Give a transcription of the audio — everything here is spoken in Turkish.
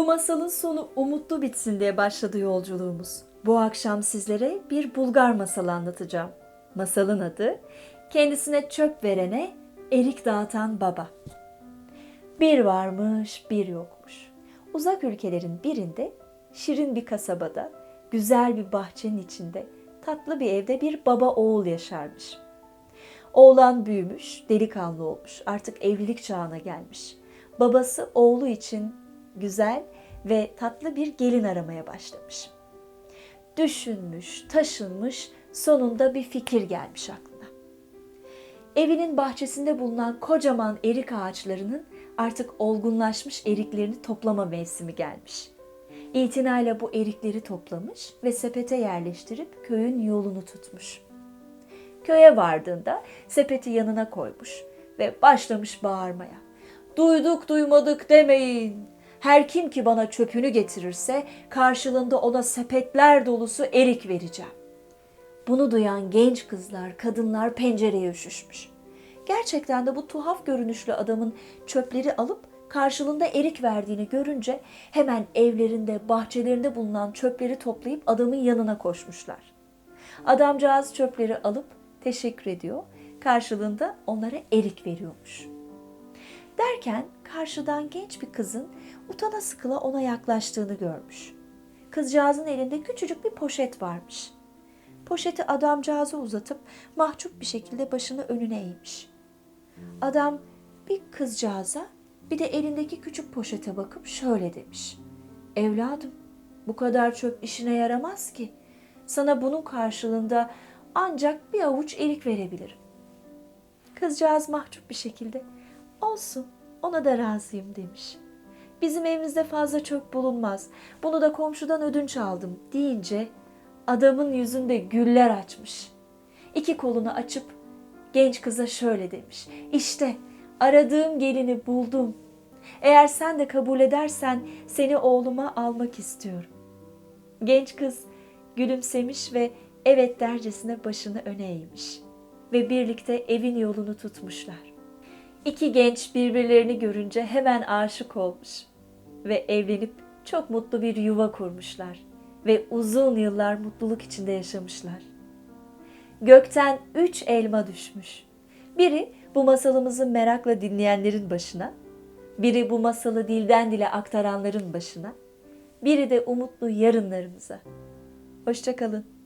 masalın sonu umutlu bitsin diye başladı yolculuğumuz. Bu akşam sizlere bir Bulgar masalı anlatacağım. Masalın adı kendisine çöp verene erik dağıtan baba. Bir varmış, bir yokmuş. Uzak ülkelerin birinde, şirin bir kasabada, güzel bir bahçenin içinde, tatlı bir evde bir baba oğul yaşarmış. Oğlan büyümüş, delikanlı olmuş, artık evlilik çağına gelmiş. Babası oğlu için güzel ve tatlı bir gelin aramaya başlamış. Düşünmüş, taşınmış, sonunda bir fikir gelmiş aklına. Evinin bahçesinde bulunan kocaman erik ağaçlarının artık olgunlaşmış eriklerini toplama mevsimi gelmiş. İtinayla bu erikleri toplamış ve sepete yerleştirip köyün yolunu tutmuş. Köye vardığında sepeti yanına koymuş ve başlamış bağırmaya. Duyduk duymadık demeyin. Her kim ki bana çöpünü getirirse karşılığında ona sepetler dolusu erik vereceğim. Bunu duyan genç kızlar, kadınlar pencereye üşüşmüş. Gerçekten de bu tuhaf görünüşlü adamın çöpleri alıp karşılığında erik verdiğini görünce hemen evlerinde, bahçelerinde bulunan çöpleri toplayıp adamın yanına koşmuşlar. Adamcağız çöpleri alıp teşekkür ediyor. Karşılığında onlara erik veriyormuş. Derken karşıdan genç bir kızın utana sıkıla ona yaklaştığını görmüş. Kızcağızın elinde küçücük bir poşet varmış. Poşeti adamcağıza uzatıp mahcup bir şekilde başını önüne eğmiş. Adam bir kızcağıza bir de elindeki küçük poşete bakıp şöyle demiş. Evladım bu kadar çöp işine yaramaz ki. Sana bunun karşılığında ancak bir avuç erik verebilirim. Kızcağız mahcup bir şekilde olsun ona da razıyım demiş. Bizim evimizde fazla çöp bulunmaz. Bunu da komşudan ödünç aldım deyince adamın yüzünde güller açmış. İki kolunu açıp genç kıza şöyle demiş. İşte aradığım gelini buldum. Eğer sen de kabul edersen seni oğluma almak istiyorum. Genç kız gülümsemiş ve evet dercesine başını öne eğmiş ve birlikte evin yolunu tutmuşlar. İki genç birbirlerini görünce hemen aşık olmuş ve evlenip çok mutlu bir yuva kurmuşlar ve uzun yıllar mutluluk içinde yaşamışlar. Gökten üç elma düşmüş. Biri bu masalımızı merakla dinleyenlerin başına, biri bu masalı dilden dile aktaranların başına, biri de umutlu yarınlarımıza. Hoşçakalın.